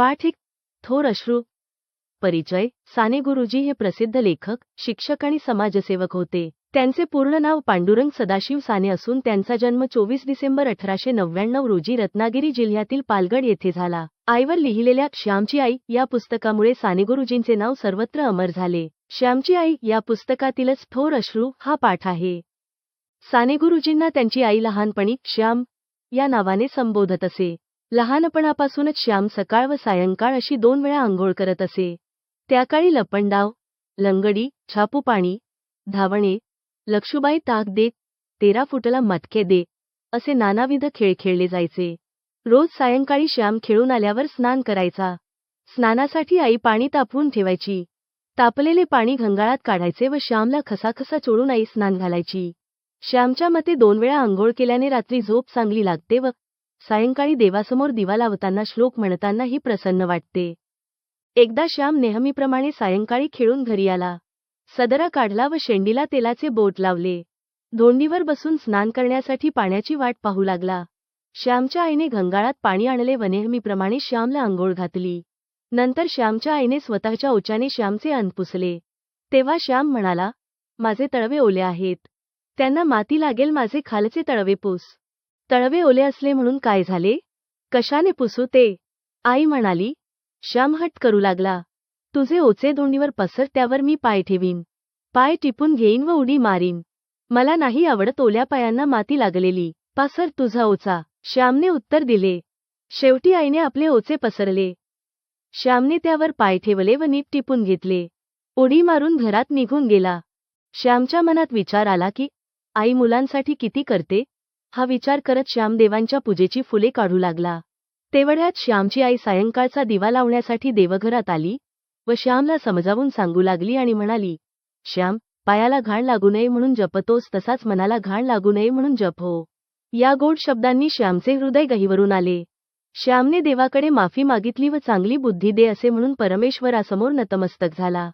पाठ एक थोर अश्रू. परिचय साने गुरुजी हे प्रसिद्ध लेखक शिक्षक आणि समाजसेवक होते. त्यांचे पूर्ण नाव पांडुरंग सदाशिव साने असून त्यांचा जन्म चोवीस डिसेंबर अठराशे नव्याण्णव रोजी रत्नागिरी जिल्ह्यातील पालगड येथे झाला. आईवर लिहिलेल्या श्यामची आई या पुस्तकामुळे साने गुरुजींचे नाव सर्वत्र अमर झाले. श्यामची आई या पुस्तकातीलच थोर अश्रू हा पाठ आहे. साने गुरुजींना त्यांची आई लहानपणी श्याम या नावाने संबोधत असे. लहानपणापासूनच श्याम सकाळ व सायंकाळ अशी दोन वेळा आंघोळ करत असे. त्याकाळी लपंडाव लंगडी छापू पाणी धावणे लक्षुबाई ताक दे तेरा फुटला मटके दे असे नानाविध खेळ खेळले जायचे. रोज सायंकाळी श्याम खेळून आल्यावर स्नान करायचा. स्नानासाठी आई पाणी तापवून ठेवायची. तापलेले पाणी घंगाळात काढायचे व श्यामला खसाखसा चोळून आई स्नान घालायची. श्यामच्या मते दोन वेळा आंघोळ केल्याने रात्री झोप चांगली लागते व सायंकाळी देवासमोर दिवा लावताना श्लोक म्हणतानाही प्रसन्न वाटते. एकदा श्याम नेहमीप्रमाणे सायंकाळी खेळून घरी आला. सदरा काढला व शेंडीला तेलाचे बोट लावले. धोंडीवर बसून स्नान करण्यासाठी पाण्याची वाट पाहू लागला. श्यामच्या आईने घंगाळात पाणी आणले व नेहमीप्रमाणे श्यामला आंघोळ घातली. नंतर श्यामच्या आईने स्वतःच्या ओच्याने श्यामचे अन्न पुसले. तेव्हा श्याम म्हणाला माझे तळवे ओले आहेत. त्यांना माती लागेल माझे खालचे तळवे पुस. तळवे ओले असले म्हणून काय झाले? कशाने पुसू ते? आई म्हणाली श्याम हट करू लागला. तुझे ओचे धोंडीवर पसर त्यावर मी पाय ठेवीन. पाय टिपून घेईन व उडी मारीन. मला नाही आवडत ओल्या पायांना माती लागलेली. पासर तुझा ओचा. श्यामने उत्तर दिले. शेवटी आईने आपले ओचे पसरले. श्यामने त्यावर पाय ठेवले व नीट टिपून घेतले. उडी मारून घरात निघून गेला. श्यामच्या मनात विचार आला की आई मुलांसाठी किती करते? हा विचार करत श्यामदेवांच्या पूजेची फुले काढू लागला. तेवढ्यात श्यामची आई सायंकाळचा दिवा लावण्यासाठी देवघरात आली व श्यामला समजावून सांगू लागली आणि म्हणाली श्याम पायाला घाण लागू नये म्हणून जपतोस तसाच मनाला घाण लागू नये म्हणून जप हो. या गोड शब्दांनी श्यामचे हृदय गहीवरून आले. श्यामने देवाकडे माफी मागितली व चांगली बुद्धी दे असे म्हणून परमेश्वरासमोर नतमस्तक झाला.